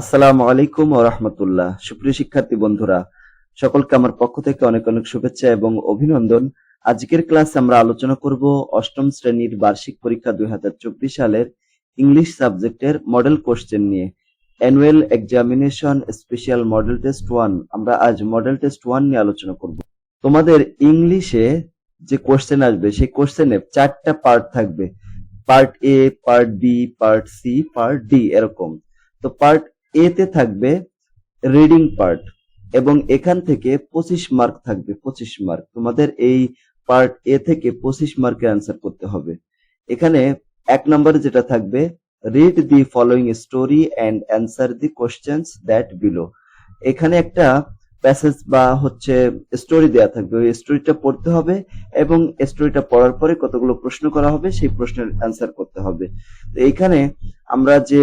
আসসালামু আলাইকুম ও রহমতুল্লাহ। সুপ্রিয় শিক্ষার্থী বন্ধুরা, সকলকে আমার পক্ষ থেকে অনেক অনেক শুভেচ্ছা এবং অভিনন্দন। আজকের ক্লাসে আমরা আলোচনা করব অষ্টম শ্রেণির বার্ষিক পরীক্ষা দুই হাজার চব্বিশ সালের ইংলিশ সাবজেক্টের মডেল কোশ্চেন নিয়ে। Annual examination special model test one. আমরা আজ মডেল টেস্ট ওয়ান নিয়ে আলোচনা করব। তোমাদের ইংলিশে যে কোশ্চেন আসবে, সেই কোশ্চেনে চারটা পার্ট থাকবে। Part A, part B, part C, part D, এরকম। তো পার্ট এ তে থাকবে রিডিং পার্ট এবং এখান থেকে পঁচিশ মার্ক থাকবে, পঁচিশ মার্ক তোমাদের এই পার্ট এ থেকে পঁচিশ মার্কের অ্যান্সার করতে হবে। এখানে এক নম্বরে যেটা থাকবে read the following story and answer the questions that below এখানে একটা প্যাসেজ বা হচ্ছে স্টোরি দেয়া থাকবে। ওই স্টোরিটা পড়তে হবে এবং স্টোরিটা পড়ার পরে কতগুলো প্রশ্ন করা হবে, সেই প্রশ্নের অ্যান্সার করতে হবে। তো এইখানে আমরা যে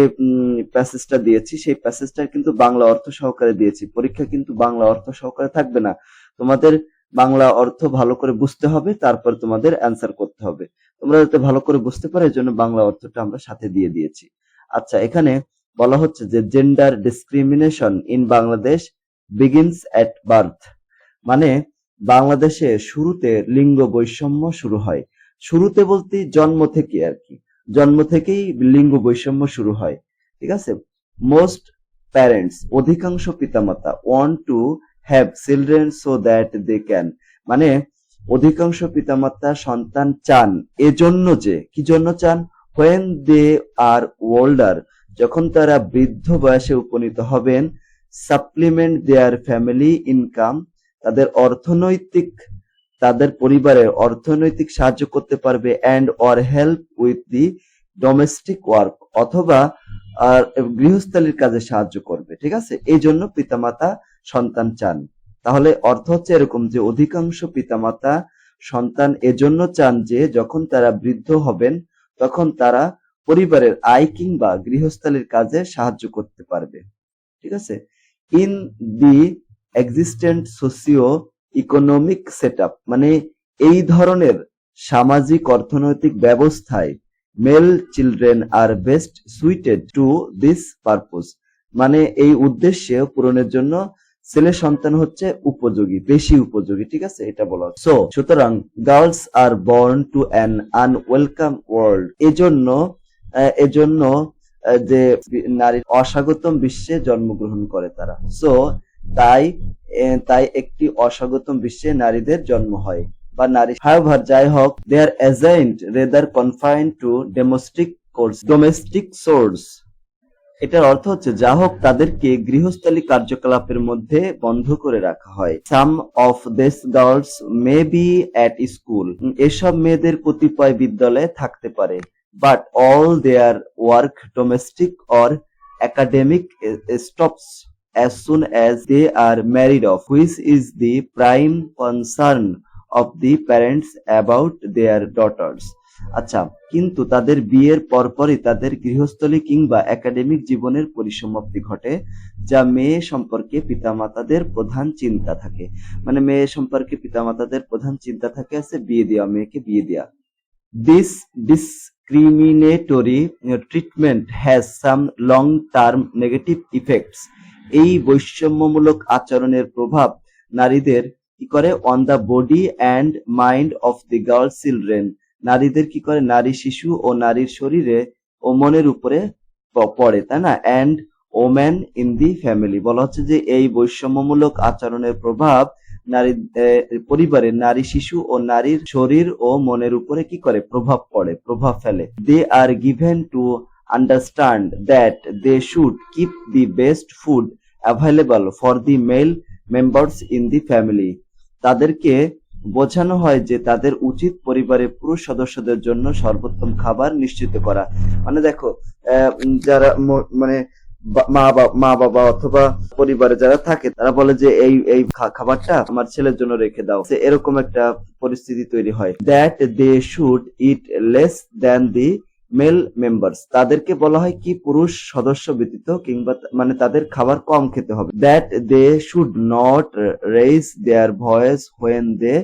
প্যাসেজটা দিয়েছি, সেই প্যাসেজটা কিন্তু বাংলা অর্থ সহকারে দিয়েছি। পরীক্ষা কিন্তু বাংলা অর্থ সহকারে থাকবে না। তোমাদের বাংলা অর্থ ভালো করে বুঝতে হবে, তারপর তোমাদের অ্যান্সার করতে হবে। তোমরা যাতে ভালো করে বুঝতে পারো এই জন্য বাংলা অর্থটা আমরা সাথে দিয়ে দিয়েছি। আচ্ছা এখানে বলা হচ্ছে যে gender discrimination in Bangladesh begins at birth মানে বাংলাদেশে শুরুতে লিঙ্গ বৈষম্য শুরু হয়। শুরুতে বলতে জন্ম থেকে আর কি। জন্ম থেকেই লিঙ্গ বৈষম্য শুরু হয়, ঠিক আছে? মোস্ট প্যারেন্টস অধিকাংশ পিতামাতা want to have children so that they can মানে অধিকাংশ পিতামাতা সন্তান চান, এজন্য যে, কি জন্য চান? হোয়েন দে আর ওল্ডার যখন তারা বৃদ্ধ বয়সে উপনীত হবেন সাপ্লিমেন্ট দেয়ার ফ্যামিলি ইনকাম তাদের অর্থনৈতিক তাদের পরিবারের অর্থনৈতিক সাহায্য করতে পারবে and or help with the domestic work অথবা, আর গৃহস্থালির কাজে সাহায্য করবে, ঠিক আছে? এই জন্য পিতামাতা সন্তান চান। তাহলে অর্থ হচ্ছে এরকম যে, অধিকাংশ পিতামাতা সন্তান এজন্য চান যে, যখন তারা বৃদ্ধ হবেন, তখন তারা পরিবারের আয় কিংবা গৃহস্থালির কাজে সাহায্য করতে পারবে, ঠিক আছে? In the existent socio economic set মানে এই ধরনের সামাজিক অর্থনৈতিক ব্যবস্থায় male children are best suited to this purpose মানে এই উদ্দেশ্যে পূরণের জন্য ছেলে সন্তান হচ্ছে উপযোগী, বেশি উপযোগী, ঠিক আছে? এটা বলা সো সুতরাং girls are born to an unwelcome world এজন্য এজন্য যে নারী অস্বাগতম বিশ্বে জন্মগ্রহণ করে তারা। সো তাই তাই একটি অস্বাগতম বিশ্বে নারীদের জন্ম হয়। বা নারী হাইভার যাই হোক they are agent rather confine to domestic course domestic source এটার অর্থ হচ্ছে, যা হোক তাদেরকে গৃহস্থালী কার্যকলাপের মধ্যে বন্ধ করে রাখা হয়। Some of this girls may be at school এসব মেয়েদের কতিপয় বিদ্যালয়ে থাকতে পারে। But all their work domestic or academic stops as soon as they are married off, which is the prime concern of the parents about their daughters. আচ্ছা কিন্তু তাদের বিয়ের পরপরই তাদের গৃহস্থলী কিংবা একাডেমিক জীবনের পরিসমাপ্তি ঘটে যা মেয়ে সম্পর্কে পিতামাতাদের প্রধান চিন্তা থাকে। মানে মেয়ে সম্পর্কে পিতামাতাদের প্রধান চিন্তা থাকে আছে বিয়ে দেওয়া মেয়েকে বিয়ে দেওয়া। This discriminatory treatment has some long term negative effects এই বৈষম্যমূলক আচরণের প্রভাব নারীদের কি করে on the body and mind of the girl children নারীদের কি করে নারী শিশু ও নারীর শরীরে ও মনের উপরে পড়ে, তাই না? And woman in the family বলা হচ্ছে যে এই বৈষম্যমূলক আচরণের প্রভাব নারী পরিবারে নারী শিশু ও নারীর শরীর ও মনের উপরে কি করে প্রভাব পড়ে, প্রভাব ফেলে। They are given to understand that they should keep the best food available for the male members in the family. তাদেরকে বোঝানো হয় যে তাদের উচিত পরিবারের পুরুষ সদস্যদের জন্য সর্বোত্তম খাবার নিশ্চিত করা। মানে দেখো যারা মানে মা বাবা মা বাবা অথবা পরিবারে যারা থাকে, তারা বলে যে এই এই খাবারটা আমার ছেলের জন্য রেখে দাও। এরকম একটা পরিস্থিতি তৈরি হয়। That they should eat less than the male members তাদেরকে বলা হয় কি পুরুষ সদস্য ব্যতীত কিংবা মানে তাদের খাবার কম খেতে হবে। That they should not raise their voice when they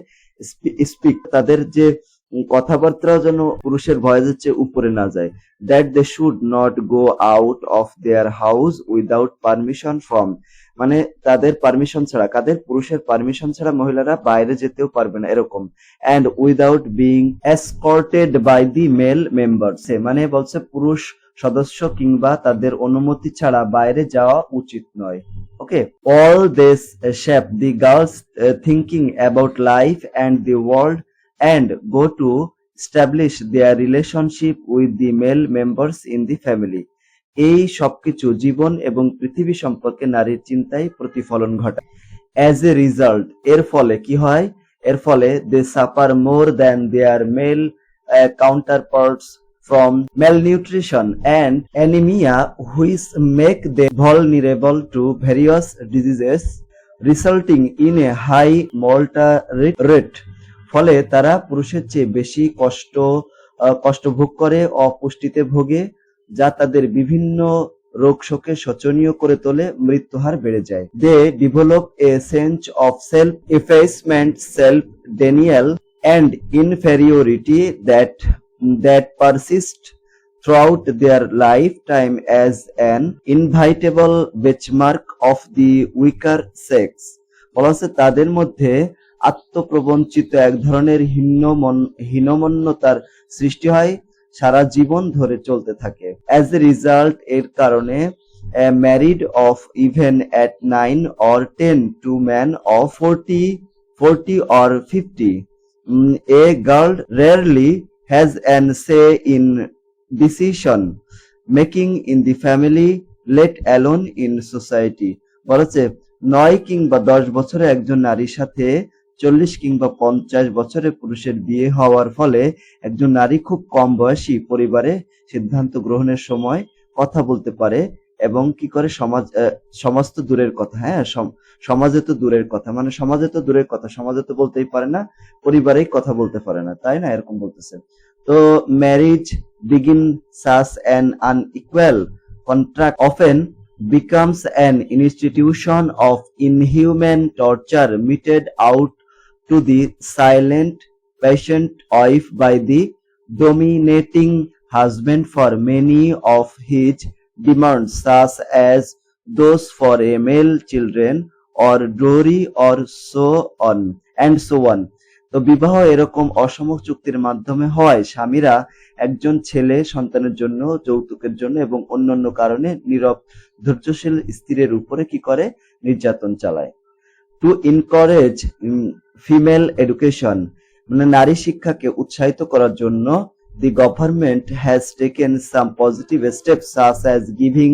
speak তাদের যে উম, কথাবার্তা যেন পুরুষের ভয়েসের চেয়ে উপরে না যায়। That they should not go out of their house without permission from মানে তাদের পারমিশন ছাড়া কাদের পুরুষের পারমিশন ছাড়া মহিলারা বাইরে যেতেও পারবে না এরকম। And without being escorted by the male members মানে বলছে পুরুষ সদস্য কিংবা তাদের অনুমতি ছাড়া বাইরে যাওয়া উচিত নয়। Okay? All this uh, shape girls girls uh, life and the world and go to establish their relationship with the male members in the family এই সবকিছু জীবন এবং পৃথিবী সম্পর্কে নারীর চিন্তায় প্রতিফলন ঘটায় অ্যাজ এ রিজাল্ট এর ফলে কি হয় এর ফলে they suffer more than their male counterparts from malnutrition and anemia which make them vulnerable to various diseases resulting in a high mortality rate ফলে তারা পুরুষের চেয়ে বেশি কষ্ট কষ্ট ভোগ করে, অপুষ্টিতে ভোগে, যা তাদের বিভিন্ন রোগ শোকে শোচনীয় করে তোলে, মৃত্যুহার বেড়ে যায়। They develop a sense of self effacement self denial and inferiority that that persist throughout their lifetime as an inevitable benchmark of the weaker sex বলা হচ্ছে তাদের মধ্যে আত্মপ্রবঞ্চিত এক ধরনের হীনমন্যতার সৃষ্টি হয়, সারা জীবন ধরে চলতে থাকে। অ্যাজ এ রিজাল্ট এর কারণে married of even at nine or ten to man of forty forty or fifty a girl girl has an say in decision making in in family let alone in society বলেছে নয় কিংবা দশ বছরে একজন নারীর সাথে চল্লিশ কিংবা পঞ্চাশ বছরে পুরুষের বিয়ে হওয়ার ফলে একজন নারী খুব কম বয়সী পরিবারে সিদ্ধান্ত গ্রহণের সময় কথা বলতে পারে এবং কি করে সমাজ সমাজ তো দূরের কথা হ্যাঁ সম- সমাজে তো দূরের কথা মানে সমাজে তো দূরের কথা, সমাজে তো বলতেই পারে না, পরিবারেই কথা বলতে পারে না, তাই না, এরকম বলতেছে। তো marriage begin such an unequal contract often becomes an institution of inhuman torture meted out to the silent patient wife by the dominating husband for many of his demands such as those for a male children or dowry or so on and so on তো বিবাহ এরকম অসম চুক্তির মাধ্যমে হয় স্বামীরা একজন ছেলে সন্তানের জন্য যৌতুকের জন্য এবং অন্যান্য কারণে নীরব ধৈর্যশীল স্ত্রীর উপরে কি করে নির্যাতন চালায় টু ইনকারেজ ফিমেল এডুকেশন মানে নারী শিক্ষাকে উৎসাহিত করার জন্য the government has taken some positive step such as giving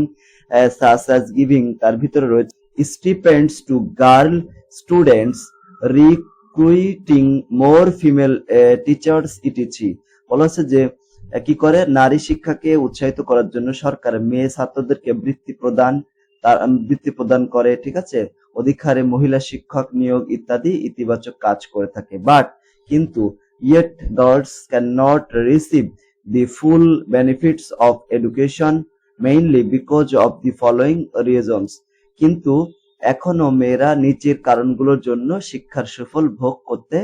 such as giving তার ভিতরে রয়েছে stipends to girl students recruiting more female teachers etc বলা হচ্ছে যে কি করে? নারী শিক্ষাকে উৎসাহিত করার জন্য সরকার মেয়ে ছাত্রদেরকে বৃত্তি প্রদান, তার বৃত্তি প্রদান করে, ঠিক আছে? অধিক হারে মহিলা শিক্ষক নিয়োগ ইত্যাদি ইতিবাচক কাজ করে থাকে। বাট কিন্তু yet can not receive the full benefits of education mainly because of the following reasons. কিন্তু এখনও মেয়েরা নিচের কারণগুলোর জন্য শিক্ষার সুফল ভোগ করতে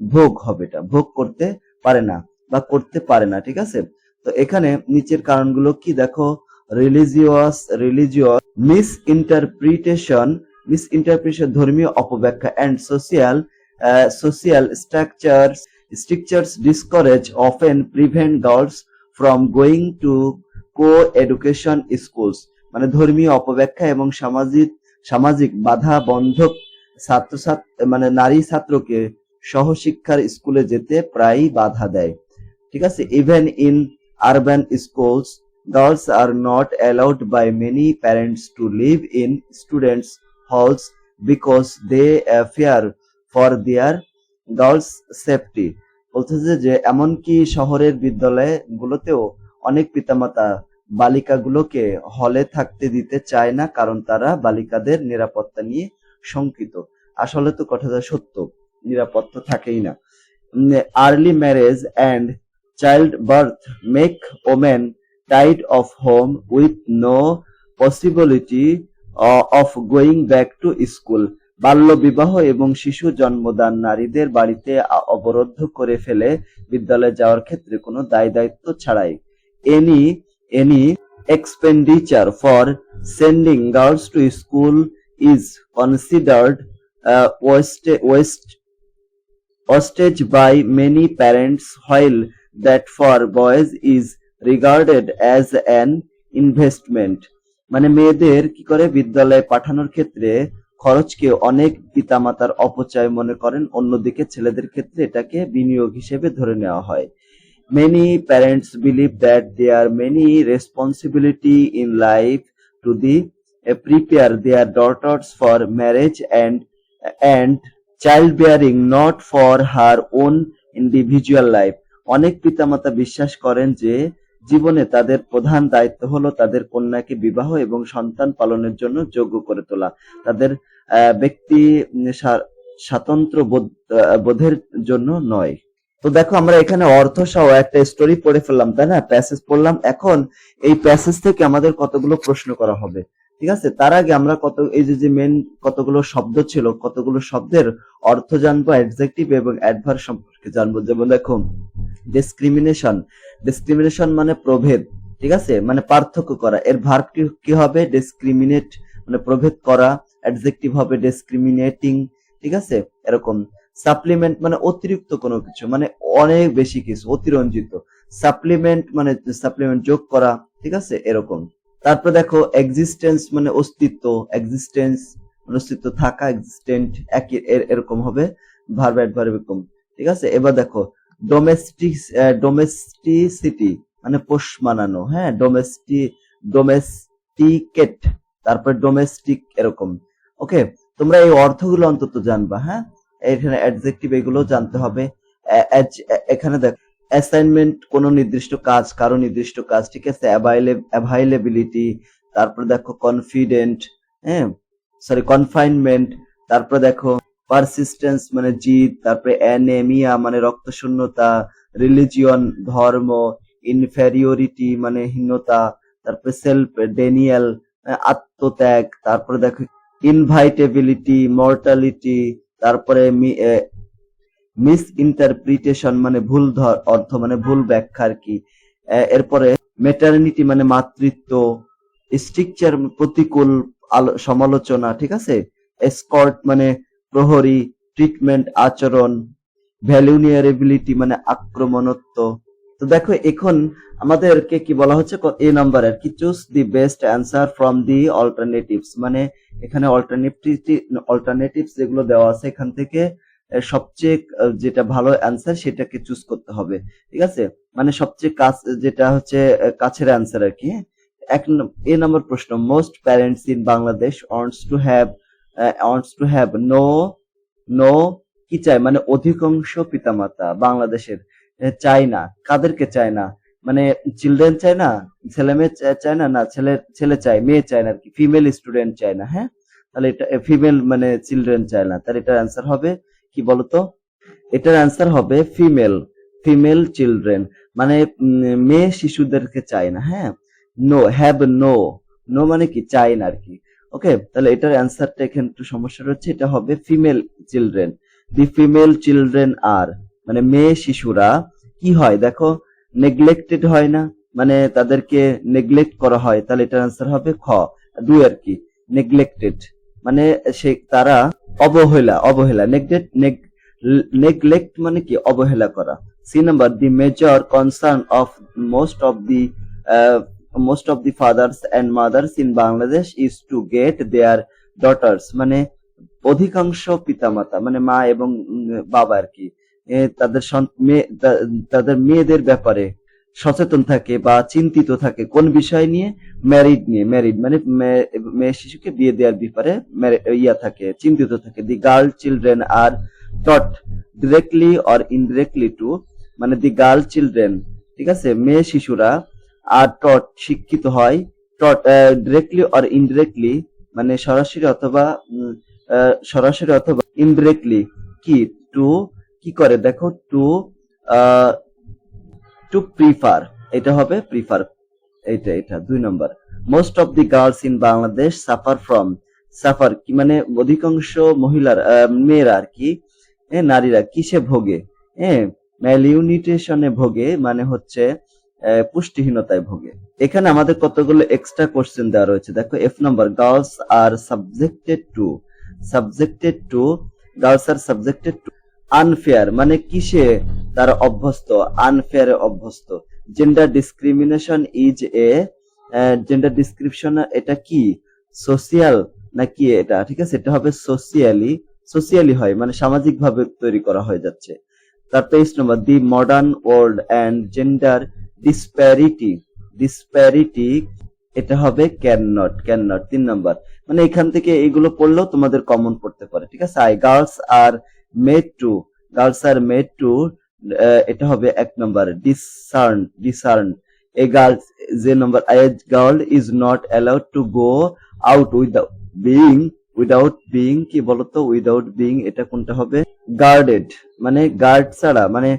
ভোগ হবে এটা ভোগ করতে পারে না বা করতে পারে না, ঠিক আছে? তো এখানে নিচের কারণগুলো কি দেখো? Religious religious misinterpretation misinterpretation ধর্মীয় অপব্যাখ্যা and social social structure strictures discourage, often prevent girls from going to co-education schools. মানে ধর্মীয় অপব্যাখ্যা এবং সামাজিক সামাজিক বাধা বন্ধক ছাত্রছাত্রী মানে নারী ছাত্রকে সহশিক্ষার স্কুলে যেতে প্রায়ই বাধা দেয়। ঠিক আছে? Even in urban schools girls are not allowed by many parents to live in students halls because they fear for their girls safety বলতেছে যে এমনকি শহরের বিদ্যালয় গুলোতেও অনেক পিতামাতা বালিকাগুলোকে হলে থাকতে দিতে চায় না, কারণ তারা বালিকাদের নিরাপত্তা নিয়ে শঙ্কিত। আসলে তো কথাটা সত্য, নিরাপত্তা থাকেই না। Early marriage and child birth make women tied of home with no possibility of going back to school. বাল্য বিবাহ এবং শিশু জন্মদান নারীদের বাড়িতে অবরুদ্ধ করে ফেলে বিদ্যালয়ে যাওয়ার ক্ষেত্রে কোনো দায় দায়িত্ব ছাড়াই। Any any expenditure for sending girls to school is considered waste waste hostage by many parents while that for boys is regarded as an investment মানে মেয়েদের কি করে বিদ্যালয়ে পাঠানোর ক্ষেত্রে খরচকে অনেক পিতামাতার অপচয় মনে করেন, অন্যদিকে ছেলেদের ক্ষেত্রে এটাকে বিনিয়োগ হিসেবে ধরে নেওয়া হয়। Many parents believe that they are many responsibility in life to the prepare they are daughters for marriage and and child bearing not for her own individual life অনেক পিতামাতা বিশ্বাস করেন যে জীবনে তাদের প্রধান দায়িত্ব হলো তাদের কন্যাকে বিবাহ এবং সন্তান পালনের জন্য যোগ্য করে তোলা। তাদের ব্যক্তি স্বাতন্ত্র বোধের জন্য নয়। তো দেখো আমরা এখানে অর্থ সহ একটা স্টোরি পড়ে ফেললাম, তাই না? প্যাসেজ পড়লাম। এখন এই প্যাসেজ থেকে আমাদের কতগুলো প্রশ্ন করা হবে, ঠিক আছে? তার আগে আমরা কত, এই যে যে মেন কতগুলো শব্দ ছিল, কতগুলো শব্দের অর্থ জানব অ্যাডজেক্টিভ এবং অ্যাডভার সম্পর্কে জানব। যেমন দেখো ডিসক্রিমিনেশন ডিসক্রিমিনেশন মানে প্রভেদ, ঠিক আছে? মানে পার্থক্য করা। এর ভার্ব কি হবে? ডিসক্রিমিনেট মানে প্রভেদ করা। অ্যাডজেক্টিভ হবে ডিসক্রিমিনেটিং ঠিক আছে? এরকম। সাপ্লিমেন্ট মানে অতিরিক্ত কোনো কিছু মানে অনেক বেশি কিছু, অতিরঞ্জিত। সাপ্লিমেন্ট মানে সাপ্লিমেন্ট যোগ করা, ঠিক আছে? এরকম। তারপর দেখো এক্সিস্টেন্স মানে অস্তিত্ব। এক্সিস্টেন্স মানে অস্তিত্ব থাকা এক্সিস্টেন্ট একই, এর- এরকম হবে। ভার্ব অ্যাডভার্ব এরকম। ঠিক আছে? এবার দেখো ডোমেস্টিক ডোমেস্টিসিটি মানে পোষ মানানো হ্যাঁ ডোমেস্টি ডোমেস্টিকেট তারপর ডোমেস্টিক এরকম। ওকে তোমরা এই অর্থগুলো অন্তত জানবা হ্যাঁ? এখানে অ্যাডজেক্টিভ এগুলো জানতে হবে। এখানে দেখ অ্যাসাইনমেন্ট কোন নির্দিষ্ট কাজ, কারও নির্দিষ্ট কাজ, ঠিক আছে? অ্যাভাইলেবিলিটি তারপর দেখো কনফিডেন্ট হ্যাঁ? সরি কনফাইনমেন্ট তারপর দেখো পারসিস্টেন্স মানে জিদ, তারপরে অ্যানেমিয়া মানে রক্ত শূন্যতা রিলিজিয়ন ধর্ম ইনফেরিওরিটি মানে হীনতা, তারপরে সেলফ ডেনিয়াল আত্মত্যাগ, তারপরে দেখো ইনভাইটেবিলিটি মর্টালিটি তারপরে মিস ইন্টারপ্রিটেশন মানে ভুল অর্থ মানে ভুল ব্যাখ্যা আর কি। এরপরে মেটার্নিটি মানে মাতৃত্ব স্ট্রিকচার প্রতিকূল সমালোচনা, ঠিক আছে? এসকর্ট মানে প্রহরী ট্রিটমেন্ট আচরণ, ভ্যালুনিয়ারেবিলিটি মানে আক্রমণত্ব। তো দেখো, এখন আমাদেরকে কি বলা হচ্ছে? এ নাম্বারের কি choose the best answer from the alternatives মানে এখানে অল্টারনেটিভ অল্টারনেটিভস যেগুলো দেওয়া আছে এখান থেকে সবচেয়ে যেটা ভালো অ্যান্সার সেটাকে চুজ করতে হবে। ঠিক আছে? মানে সবচেয়ে কাছ, যেটা হচ্ছে কাছের অ্যান্সার আর কি। এক এ নম্বর প্রশ্ন most parents in Bangladesh wants to have wants to have no no কি চায়? মানে অধিকাংশ পিতামাতা বাংলাদেশের চায় না। কাদেরকে চায় না? মানে চিলড্রেন চায় না? ছেলে মেয়ে চায় না? না, ছেলে ছেলে চায়, মেয়ে চায় না আর কি। ফিমেল স্টুডেন্ট চায় না হ্যাঁ? তাহলে এটা ফিমেল মানে চিলড্রেন চায় না। তাহলে এটার অ্যান্সার হবে কি বলতো? এটার অ্যান্সার হবে ফিমেল ফিমেল চিলড্রেন মানে মেয়ে শিশুদেরকে চায় না হ্যাঁ? নো হ্যাভ নো নো মানে কি? চায় না আর কি। ওকে তাহলে এটার অ্যান্সারটা এখানে একটু সমস্যা রয়েছে। এটা হবে female children the female children আর মানে মেয়ে শিশুরা কি হয়? দেখো নেগলেক্টেড হয় না মানে তাদেরকে নেগলেক্ট করা হয়। তাহলে এটার অ্যান্সার হবে খ। দুই আর কি নেগলেক্টেড মানে সে, তারা অবহেলা অবহেলা নেগলেক্ট নেগলেক্ট মানে কি? অবহেলা করা। C number the major concern of most of the most of the fathers and mothers in Bangladesh is to get their daughters মানে অধিকাংশ পিতামাতা মানে মা এবং বাবা আর কি তাদের তাদের মেয়েদের ব্যাপারে সচেতন থাকে বা চিন্তিত থাকে কোন বিষয় নিয়ে? ম্যারিড নিয়ে ম্যারিড মানে মেয়ে শিশুকে বিয়ে দেওয়ার ব্যাপারে ইয়া থাকে, চিন্তিত থাকে। The girl children are taught directly or indirectly to মানে দি গার্ল চিলড্রেন ঠিক আছে? মেয়ে শিশুরা টট শিক্ষিত হয়। টট ডিরেক্টলি অর ইনডিরেক্টলি মানে সরাসরি অথবা সরাসরি অথবা ইনডিরেক্টলি কি? টু কি করে? দেখো টু টু প্রিফার এটা হবে প্রিফার এটা এটা, দুই number. Most of the girls in Bangladesh suffer from suffer কি? মানে অধিকাংশ মহিলার মেয়েরা আর কি নারীরা কিসে ভোগে? হ্যাঁ ম্যালিউনিটেশনে ভোগে মানে হচ্ছে পুষ্টিহীনতায় ভোগে। এখানে আমাদের কতগুলো এক্সট্রা কোশ্চেন দেওয়া রয়েছে। দেখো F number girls are subjected to subjected to girls are subjected to unfair মানে কিসে? তারা অভ্যস্ত আনফেয়ারে অভ্যস্ত। Gender discrimination is a gender description এটা কি? সোশিয়াল নাকি এটা? ঠিক আছে, এটা হবে সোশিয়ালি সোশিয়ালি হয় মানে সামাজিক ভাবে তৈরি করা হয়ে যাচ্ছে। তার তেইশ number the modern world and gender disparity disparity এটা হবে ক্যান নট ক্যান নট তিন নম্বর। মানে এখান থেকে এইগুলো পড়লেও তোমাদের কমন পড়তে পারে, ঠিক আছে? I girls are made to girls are made to এটা হবে এক number discern discern a girls যে number a girl is not allowed to go out without being without being কি বলতো? উইদাউট বিং এটা কোনটা হবে? গার্ডেড মানে গার্ড ছাড়া মানে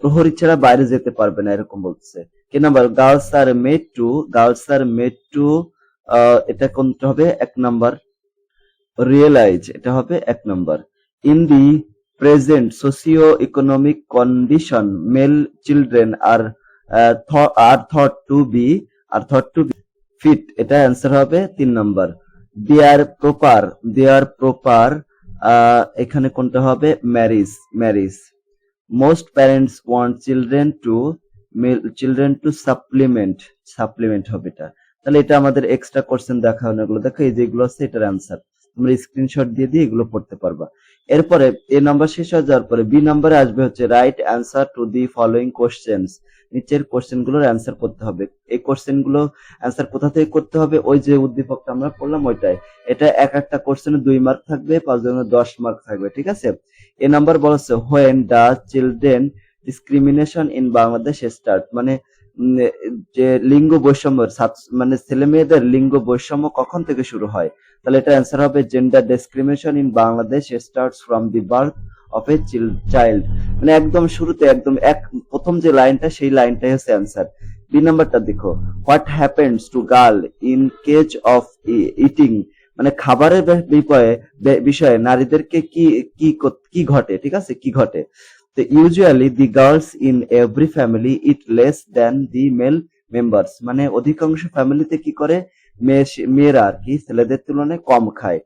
প্রহরী ছাড়া বাইরে যেতে পারবে না, এরকম বলছে। কি number girls are made to girls are made to এটা কোনটা হবে? এক নাম্বার রিয়েলাইজ এটা হবে এক number in the present socio economic condition male children are are thought to be are thought to be fit এটা অ্যান্সার হবে তিন number their proper their proper এখানে কোনটা হবে? Marriage marriage most parents want children to children to supplement supplement হবে এটা। তাহলে এটা আমাদের এক্সট্রা কোশ্চেন দেখা হলো এগুলো। দেখো এই যেগুলো আছে এটার অ্যান্সার তোমরা স্ক্রিনশট দিয়ে দিয়ে এগুলো পড়তে পারবা। এরপরে এ নাম্বার শেষ হয়ে যাওয়ার পরে বি নাম্বারে আসবে হচ্ছে right answer to the following questions নিচের কোশ্চেনগুলোর অ্যান্সার করতে হবে। এই কোশ্চেনগুলো অ্যান্সার কোথা থেকে করতে হবে? ওই যে উদ্দীপকটা আমরা পড়লাম ওইটাই। এটা এক একটা কোশ্চেনে দুই মার্ক থাকবে, পাঁচ জনের দশ মার্ক থাকবে, ঠিক আছে? এ নাম্বার বলছে when the children discrimination in Bangladesh start মানে যে লিঙ্গ বৈষম্য মানে ছেলে মেয়েদের লিঙ্গ বৈষম্য কখন থেকে শুরু হয়? তাহলে এটা অ্যান্সার হবে gender discrimination in Bangladesh starts from the birth of a child মানে একদম শুরুতে, একদম এক, প্রথম যে লাইনটা সেই লাইনটাই হচ্ছে অ্যান্সার বি নাম্বারটা দেখো। What happens to girl in case of eating মানে খাবারের বিষয়ে নারীদেরকে কি কি কি ঘটে? ঠিক আছে? কি ঘটে? Usually the girls in every family eat less than the male members মানে অধিকাংশ ফ্যামিলিতে কি করে? মেয়ে মেয়েরা আর কি ছেলেদের তুলনায় কম খায়।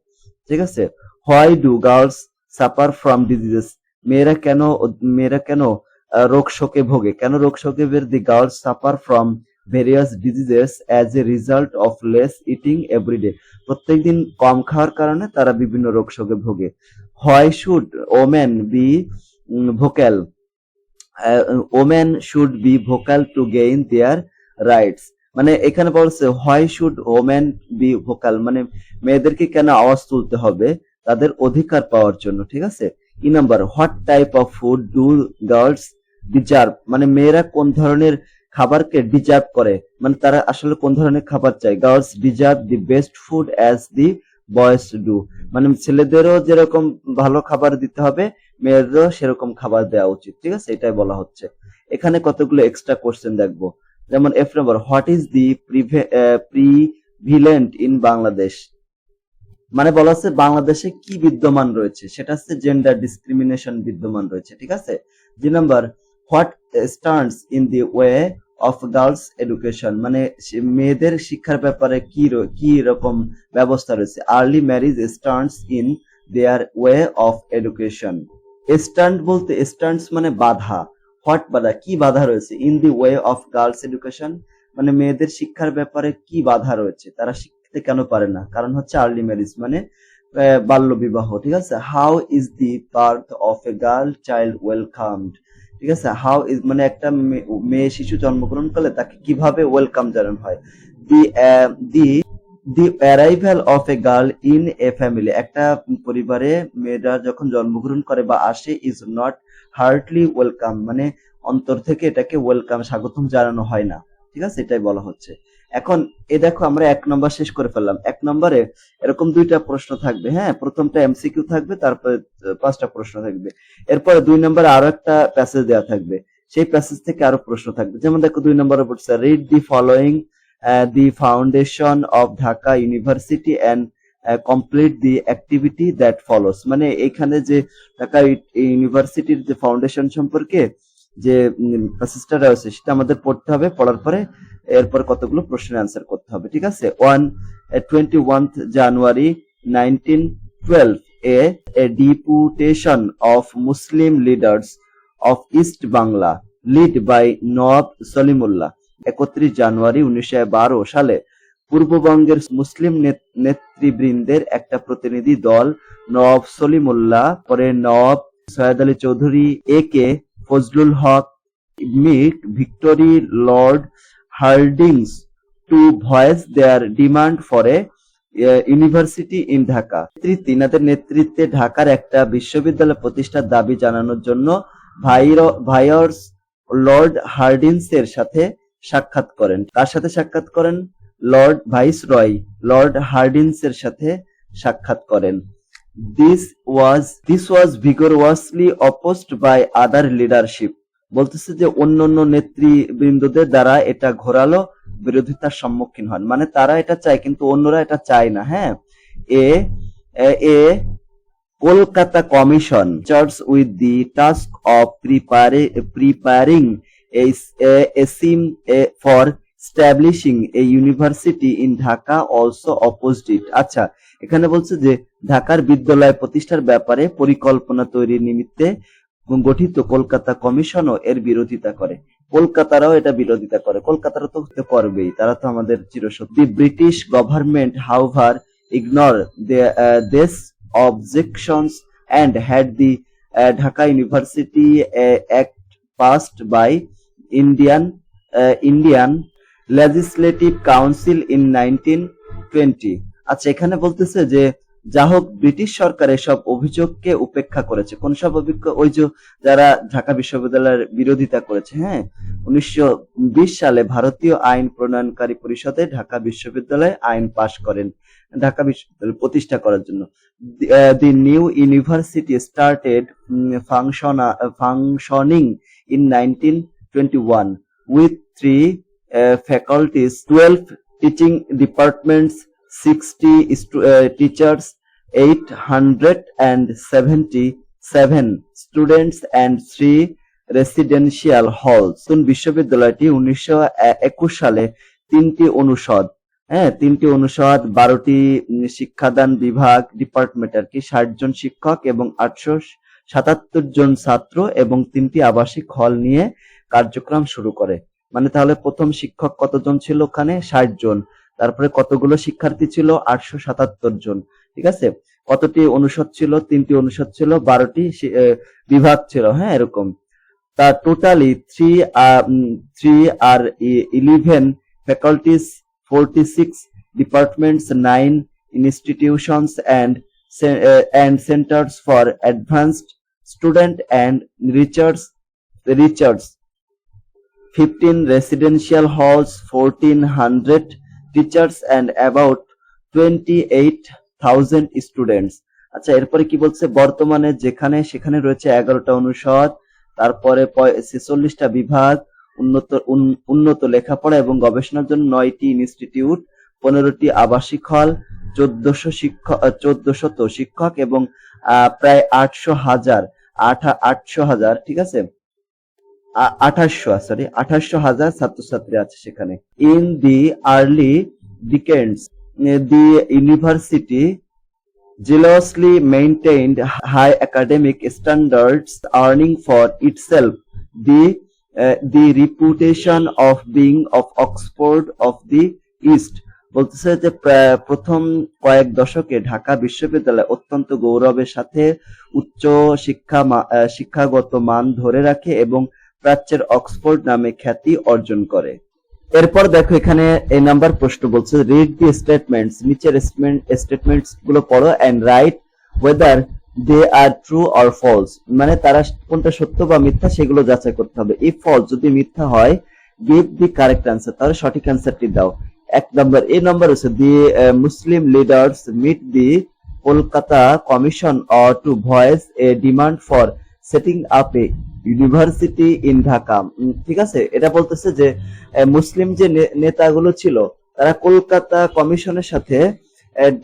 ঠিক আছে? Why do girls suffer from diseases মেয়েরা কেন মেয়েরা কেন রোগ শোকে ভোগে? কেন রোগ শোকে the girls suffer from various diseases as a result of less eating everyday প্রত্যেকদিন কম খাওয়ার কারণে তারা বিভিন্ন রোগ শোকে ভোগে। Why should women be vocal women should be vocal to gain their rights মানে এখানে বলছে why should women be vocal মানে মেয়েদেরকে কেন আওয়াজ তুলতে হবে? তাদের অধিকার পাওয়ার জন্য, ঠিক আছে? E number what type of food do girls deserve মানে মেয়েরা কোন ধরনের খাবারকে ডিজার্ভ করে? মানে তারা আসলে কোন ধরনের খাবার চায়? Girls deserve the best food as the boys do মানে ছেলেদেরও যেরকম ভালো খাবার দিতে হবে, মেয়েদেরও সেরকম খাবার দেওয়া উচিত, ঠিক আছে? এটাই বলা হচ্ছে। এখানে কতগুলো এক্সট্রা কোশ্চেন দেখব। যেমন F number what is the prevalent in Bangladesh মানে বলা হচ্ছে বাংলাদেশে কি বিদ্যমান রয়েছে? সেটা হচ্ছে জেন্ডার ডিসক্রিমিনেশন বিদ্যমান রয়েছে, ঠিক আছে? দুই number what stands in the way of girls education মানে মেয়েদের শিক্ষার ব্যাপারে কি কি রকম ব্যবস্থা রয়েছে? Early marriage stands in their way of education stand বলতে স্ট্যান্ডস মানে বাধা। হোয়াট বাধা? কি বাধা রয়েছে? In the way of girls education মানে মেয়েদের শিক্ষার ব্যাপারে কি বাধা রয়েছে? তারা শিখতে কেন পারে না? কারণ হচ্ছে আর্লি ম্যারেজ মানে বাল্য বিবাহ ঠিক আছে? How is the birth of a girl child welcomed ঠিক আছে? হাউ ইজ মানে একটা মেয়ে শিশু জন্মগ্রহণ করলে তাকে কীভাবে ওয়েলকাম জানানো হয়? The the the arrival of a girl in a family একটা পরিবারে মেয়েরা যখন জন্মগ্রহণ করে বা আসে ইজ নট হার্টলি ওয়েলকাম মানে অন্তর থেকে এটাকে ওয়েলকাম স্বাগতম জানানো হয় না। ঠিক আছে? এটাই বলা হচ্ছে। এখন এ দেখো আমরা এক নম্বর শেষ করে ফেললাম। এক নম্বরে এরকম দুইটা প্রশ্ন থাকবে হ্যাঁ? প্রথমটা এমসিকিউ থাকবে, তারপরে পাঁচটা প্রশ্ন থাকবে। এরপরে দুই নম্বরে আরও একটা প্যাসেজ দেওয়া থাকবে। সেই প্যাসেজ থেকে আরও প্রশ্ন থাকবে। যেমন দেখো দুই নম্বরে বলছে read the following the foundation of Dhaka university and complete the activity that follows মানে এখানে যে ঢাকা ইউনিভার্সিটির যে ফাউন্ডেশন সম্পর্কে যে প্রসেসটা রয়েছে সেটা আমাদের পড়তে হবে, পড়ার পরে এরপর কতগুলো প্রশ্নের অ্যান্সার করতে হবে, ঠিক আছে? One twenty one January nineteen twelve a deputation of Muslim leaders of East Bangla lead by Nawab Salimullah একত্রিশ জানুয়ারি উনিশশো বারো সালে, পূর্ববঙ্গের মুসলিম নেত- নেতৃবৃন্দের একটা প্রতিনিধি দল নব সলিমুল্লাহ পরে Nawab Syed Ali Chowdhury, A K Fazlul Huq met victory Lord Hardinge to voice their demand for a university in Dhaka তিনাদের নেতৃত্বে ঢাকার একটা বিশ্ববিদ্যালয় প্রতিষ্ঠার দাবি জানানোর জন্য ভাইয়র্স লর্ড হার্ডিন্স এর সাথে সাক্ষাৎ করেন। তার সাথে সাক্ষাৎ করেন? Lord viceroy Lord Hardinge এর সাথে সাক্ষাৎ করেন। This was this was vigorously opposed by other leadership বলতেছে যে অন্য অন্য নেতৃবৃন্দদের দ্বারা এটা ঘোরালো, বিরোধিতার সম্মুখীন হন। মানে তারা এটা চায়, কিন্তু অন্যরা এটা চায় না হ্যাঁ? A a Kolkata commission charge with the task of preparing for establishing a university in Dhaka also opposed it আচ্ছা এখানে বলছে যে ঢাকার বিদ্যালয় প্রতিষ্ঠার ব্যাপারে পরিকল্পনা তৈরির নিমিত্তে গঠিত কলকাতা কমিশনও এর বিরোধিতা করে। কলকাতারাও এটা বিরোধিতা করে। কলকাতারা তো হতে করবেই। তারা তো আমাদের চিরশক্তি। ব্রিটিশ গভর্নমেন্ট হাউভার ইগনোর দেশ objections and had the University uh, Act passed by Indian uh, Indian Legislative Council in 1920 আচ্ছা এখানে বলতেছে যে যা হোক ব্রিটিশ সরকার এসব অভিযোগকে উপেক্ষা করেছে। কোন সব অভিজ্ঞ ওই যে যারা ঢাকা বিশ্ববিদ্যালয়ের বিরোধিতা করেছে হ্যাঁ? উনিশশো বিশ সালে ভারতীয় আইন প্রণয়নকারী পরিষদে ঢাকা বিশ্ববিদ্যালয়ে আইন পাশ করেন ঢাকা বিশ্ববিদ্যালয় প্রতিষ্ঠা করার জন্য। the, uh, the new university started mm, function, uh, functioning in 1921 with twelve teaching faculties, 12 teaching departments, 60 stu- uh, teachers, 877 students and three residential halls. নতুন বিশ্ববিদ্যালয়টি উনিশশো একুশ সালে তিনটি অনুষদ হ্যাঁ তিনটি অনুষদ বারোটি শিক্ষাদান বিভাগ ডিপার্টমেন্ট আর কি ষাট জন শিক্ষক এবং আটশো সাতাত্তর জন ছাত্র এবং তিনটি আবাসিক হল নিয়ে কার্যক্রম শুরু করে। মানে তাহলে প্রথম শিক্ষক কতজন ছিল ওখানে? ষাট জন। তারপরে কতগুলো শিক্ষার্থী ছিল? আটশো সাতাত্তর জন। ঠিক আছে? কতটি অনুষদ ছিল? তিনটি অনুষদ ছিল, বারোটি বিভাগ ছিল হ্যাঁ এরকম। তা totally three three are eleven faculties forty six departments nine institutions and and centres for advanced student and research research fifteen residential halls fourteen hundred teachers and about 28000 students আচ্ছা এরপরে কি বলছে? বর্তমানে যেখানে, সেখানে রয়েছে এগারোটা অনুষদ, তারপরে ছেচল্লিশটা বিভাগ, উন্নত উন্নত লেখাপড়া এবং গবেষণার জন্য নয়টি ইনস্টিটিউট, পনেরোটি আবাসিক হল, চোদ্দশো শিক্ষক চোদ্দশত শিক্ষক এবং প্রায় আটশো হাজার আটশো হাজার, ঠিক আছে? আঠাশশো সরি আঠাশশো হাজার ছাত্রছাত্রী আছে সেখানে in the early decades the university jealously maintained high academic standards, earning for itself the uh, the reputation of being of Oxford of the East. বলতেছে যে প্রথম কয়েক দশকে ঢাকা বিশ্ববিদ্যালয় অত্যন্ত গৌরবের সাথে উচ্চ শিক্ষা শিক্ষাগত মান ধরে রাখে এবং প্রাচ্যের অক্সফোর্ড নামে খ্যাতি অর্জন করে। এরপর দেখো এখানে এই নাম্বার প্রশ্ন বলছে রিড দি স্টেটমেন্টস নিচের স্টেটমেন্টসগুলো পড়ো and write whether they are true or false মানে তারা কোনটা সত্য বা মিথ্যা সেগুলো যাচাই করতে হবে। ইফ ফলস যদি মিথ্যা হয় গিভ দি কারেক্ট অ্যান্সার তাহলে সঠিক অ্যান্সারটি দাও। এক নম্বর এই নাম্বার হচ্ছে the Muslim leaders meet the Kolkata commission or to voice a demand for setting up a university in Dhaka ঠিক আছে? এটা বলতেছে যে মুসলিম যে নেতাগুলো ছিল, তারা কলকাতা কমিশনের সাথে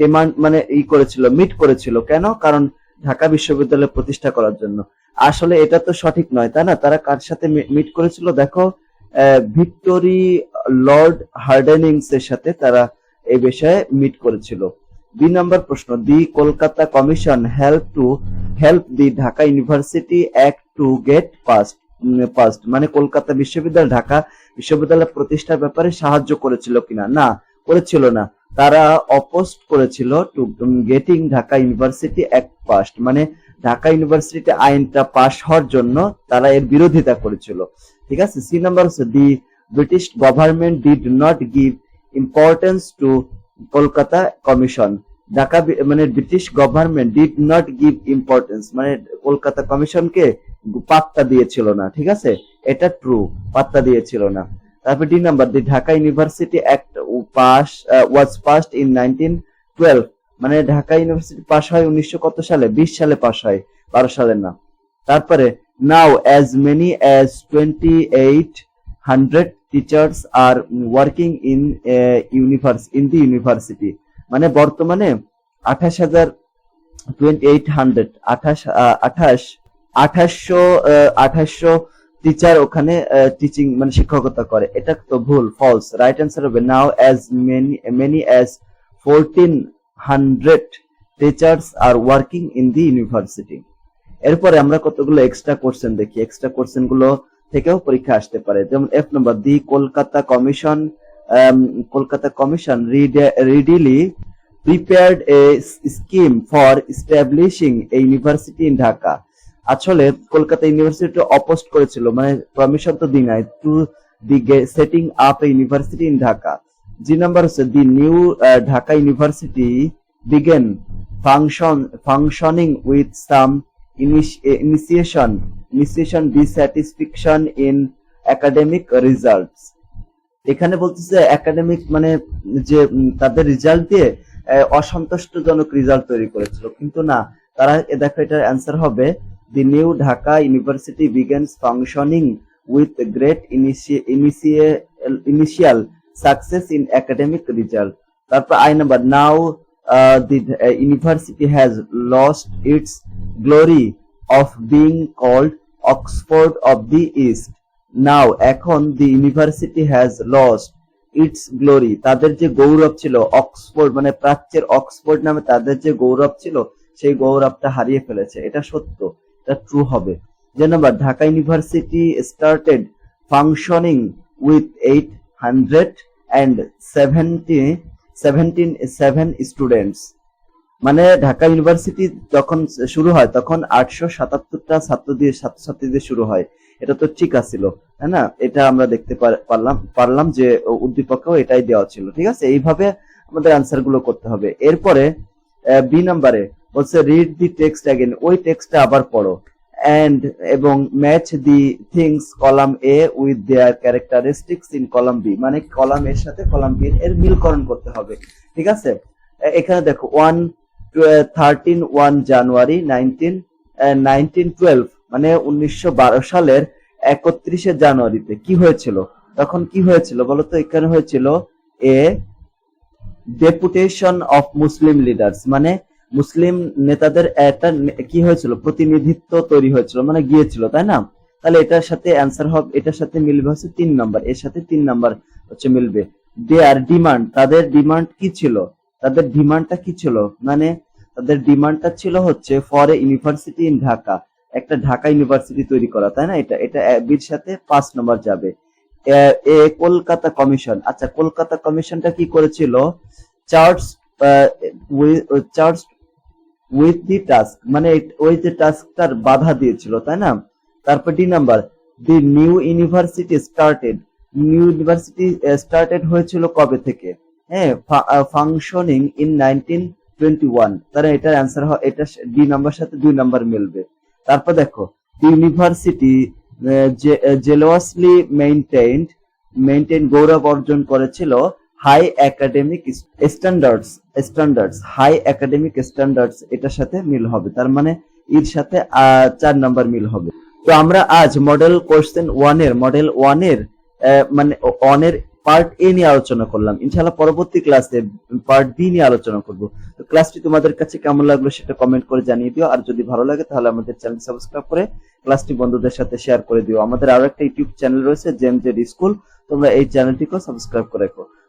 ডিমান্ড মানে ই করেছিল মিট করেছিল। কেন? কারণ ঢাকা বিশ্ববিদ্যালয় প্রতিষ্ঠা করার জন্য। আসলে এটা তো সঠিক নয়, তাই না? তারা কার সাথে মিট করেছিল? দেখো ভিক্টোরি লর্ড হার্ডেনিংস এর সাথে তারা এই বিষয়ে মিট করেছিল। দুই নম্বর প্রশ্ন, the Kolkata commission help to, help the Dhaka university act to get passed passed মানে কলকাতা বিশ্ববিদ্যালয়, ঢাকা বিশ্ববিদ্যালয় প্রতিষ্ঠার ব্যাপারে সাহায্য করেছিল কিনা? না, করেছিল না। তারা অপোস্ট করেছিল to getting Dhaka university act passed মানে ঢাকা ইউনিভার্সিটি আইনটা পাশ হওয়ার জন্য তারা এর বিরোধিতা করেছিল। ঠিক আছে? সি নাম্বার হচ্ছে the British government did not give importance to Kolkata commission Dhaka মানে British government did not give importance মানে কলকাতা কমিশনকে পাত্তা দিয়েছিল না, ঠিক আছে? এটা ট্রু পাত্তা দিয়েছিল না। তারপর D number, the Dhaka university act pass was passed in nineteen twelve মানে ঢাকা ইউনিভার্সিটি পাস হয় উনিশশো কত সালে? বিশ সালে পাস হয়, বারো সালে না। তারপরে now as many as twenty eight hundred teachers are working in universe in the university মানে বর্তমানে আঠাশ হাজার টোয়েন্টি এইট হান্ড্রেড আঠাশ আঠাশ আঠাশশো আঠাশশো টিচার ওখানে টিচিং মানে শিক্ষকতা করে। এটা তো ভুল ফলস রাইট অ্যান্সার হবে now as many many as fourteen hundred teachers are working in the university এরপরে আমরা কতগুলো এক্সট্রা কোশ্চেন দেখি। এক্সট্রা কোশ্চেনগুলো থেকেও পরীক্ষা আসতে পারে। যেমন F number the Kolkata commission Kolkata commission readily prepared s- scheme for establishing a university in Dhaka আসলে কলকাতা ইউনিভার্সিটি অপোস্ট করেছিল মানে পারমিশন তো দি নাই to the setting up university in Dhaka G number হচ্ছে the new Dhaka university begin function functioning with some initiation initiation dissatisfaction in academic results এখানে বলতেছে academic মানে যে তাদের রেজাল্ট দিয়ে অসন্তুষ্টজনক রেজাল্ট তৈরি করেছিল। কিন্তু না, তারা দেখো, এটার অ্যান্সার হবে। The new Dhaka university begins functioning with great initial success in academic result তারপর I number now the university has lost its glory of being called Oxford of the East now এখন the university has lost its glory তাদের যে গৌরব ছিল Oxford মানে প্রাচ্যের Oxford নামে তাদের যে গৌরব ছিল, সেই গৌরবটা হারিয়ে ফেলেছে। এটা সত্য। এটা ট্রু হবে। J number Dhaka university started functioning with eight hundred and seventy seventeen seven students মানে ঢাকা ইউনিভার্সিটি যখন শুরু হয়, তখন আটশো সাতাত্তরটা ছাত্র দিয়ে ছাত্রছাত্রী দিয়ে শুরু হয়। এটা তো ঠিক আছিল, তাই না? এটা আমরা দেখতে পারলাম পারলাম যে উদ্দীপকেও এটাই দেওয়া ছিল, ঠিক আছে? এইভাবে আমাদের আনসারগুলো করতে হবে। এরপরে বি নাম্বারে বলছে রিড দি টেক্সট অ্যাগেন ওই টেক্সটটা আবার পড়ো। এন্ড এবং match the things column A with their characteristics in column B মানে কলাম এর সাথে কলাম বি এর মিলকরণ করতে হবে। ঠিক আছে? এখানে দেখো one thirteen one January nineteen nineteen twelve মানে উনিশশো বারো সালের একত্রিশে জানুয়ারিতে। কি হয়েছিল? তখন কি হয়েছিল বলতো? এখানে হয়েছিল a deputation of Muslim leaders মানে মুসলিম নেতাদের একটা কি হয়েছিল? প্রতিনিধিত্ব তৈরি হয়েছিল মানে গিয়েছিল, তাই না? তাহলে এটার সাথে অ্যান্সার হবে, এটার সাথে মিলবে হচ্ছে তিন নাম্বার এর সাথে তিন নাম্বার হচ্ছে মিলবে। দেয়ার ডিমান্ড তাদের ডিমান্ড কি ছিল? তাদের ডিমান্ডটা কি ছিল? মানে তাদের ডিমান্ডটা ছিল হচ্ছে for a university in Dhaka একটা ঢাকা ইউনিভার্সিটি তৈরি করা, তাই না? এটা এটা বির সাথে পাঁচ নম্বর যাবে। এ- কলকাতা কমিশন আচ্ছা কলকাতা কমিশনটা কি করেছিল? Charge charge with the task মানে ওই যে টাস্কটার বাধা দিয়েছিল, তাই না? তারপর D number the new university started new university started হয়েছিল কবে থেকে? হ্যাঁ functioning in nineteen twenty one তাহলে এটার অ্যান্সার হয় এটা ডি নাম্বার সাথে দুই নাম্বার মিলবে। তারপর দেখো ইউনিভার্সিটি জেলোয়াসলি মেইনটেইনড মেইনটেইন গৌরব অর্জন করেছিল high academic standards standards high academic standards এটার সাথে মিল হবে। তার মানে এর সাথে চার নাম্বার মিল হবে। তো আমরা আজ মডেল কোশ্চেন ওয়ানের মডেল ওয়ানের মানে ওয়ানের পার্ট এ নিয়ে আলোচনা করলাম। ইনশাআল্লাহ পরবর্তী ক্লাসে পার্ট বি নিয়ে আলোচনা করব। তো ক্লাসটি তোমাদের কাছে কেমন লাগল সেটা কমেন্ট করে জানিয়ে দিও। আর যদি ভালো লাগে তাহলে আমাদের চ্যানেল সাবস্ক্রাইব করে ক্লাসটি বন্ধুদের সাথে শেয়ার করে দিও। আমাদের আরও একটা ইউটিউব চ্যানেল রয়েছে জেম জেড স্কুল তোমরা এই চ্যানেলটিকেও সাবস্ক্রাইব করে রাখো।